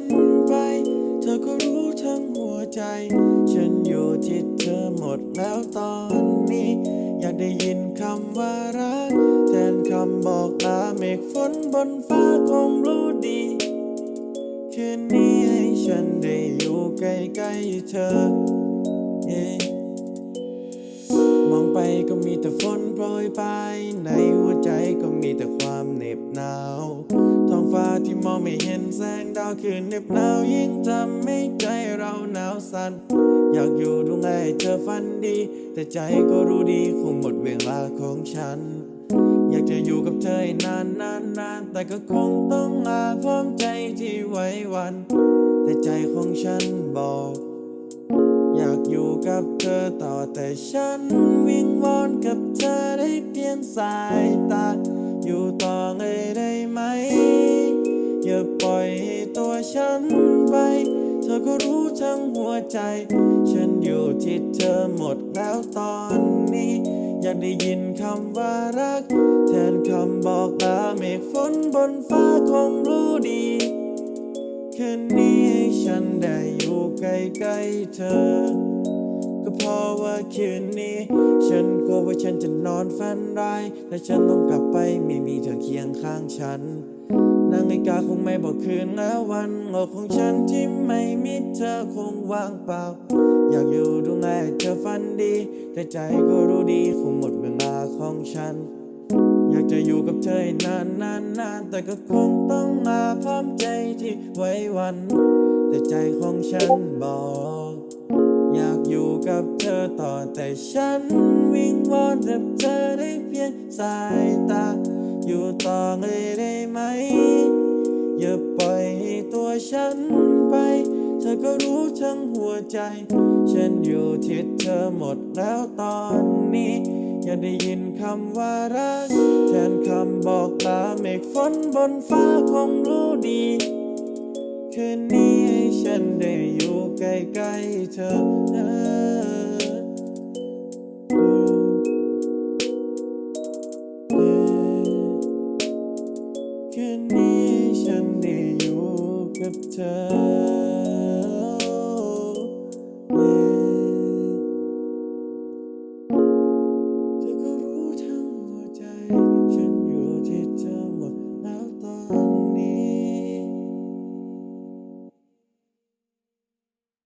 นไป เธอก็รู้ทั้งหัวใจ ฉันอยู่ที่เธอหมดแล้วตอนนี้ อยากได้ยินคำว่ารัก แทนคำบอกลาเมฆฝนบนฟ้าคงรู้ดี คืนนี้ให้ฉันได้อยู่ใกล้ๆเธอ yeah มองไปก็มีแต่ฝนโปรยไปใน เห็นแสงดาวคืนเหน็บหนาวยิ่งทำให้ใจเราหนาวสั่นอยากอยู่ตรงไหนเธอฝันดี แต่ใจก็รู้ดีคงหมดเวลาของฉัน อยากจะอยู่กับเธอให้นานนานนานแต่ก็คงต้องลาพร้อมใจที่ไว้วัน แต่ใจของฉันบอก อยากอยู่กับเธอต่อแต่ฉัน วิงวอนกับเธอได้เพียงสายตาอยู่ต่อเลยได้ไหม ตัวฉันไป เธอก็รู้ทั้งหัวใจ ฉันอยู่ที่เธอหมดแล้วตอนนี้ อยากได้ยินคำว่ารัก แทนคำบอกลาเมฆฝนบนฟ้าคงรู้ดีคืนนี้ให้ฉันได้อยู่ใกล้ๆเธอ ก็เพราะว่าคืนนี้ ฉันกลัวว่าฉันจะนอนฝันร้ายและฉันต้องกลับไปไม่มีเธอเคียงข้างฉัน นาฬิกาคงไม่บอกคืนและวันโลกของฉันที่ไม่มีเธอคงว่างเปล่า อยากอยู่ดูแลเธอฝันดี แต่ใจก็รู้ดีคงหมดเวลาของฉัน อยากจะอยู่กับเธอให้นานนานนานแต่ก็คงต้องลาพร้อมใจที่ไว้วัน แต่ใจของฉันบอก อยากอยู่กับเธอต่อแต่ฉัน วิงวอนกับเธอได้เพียงสายตา อยู่ต่อเลยได้ไหม อย่าปล่อยให้ตัวฉันไป เธอก็รู้ทั้งหัวใจ ฉันอยู่ที่เธอหมดแล้วตอนนี้ อยาได้ยินคำว่ารักแทนคำบอกลาเมฆฝนบนฟ้าคงรู้ดีคืนนี้ให้ฉันได้อยู่ใกล้ๆเธอนะ time.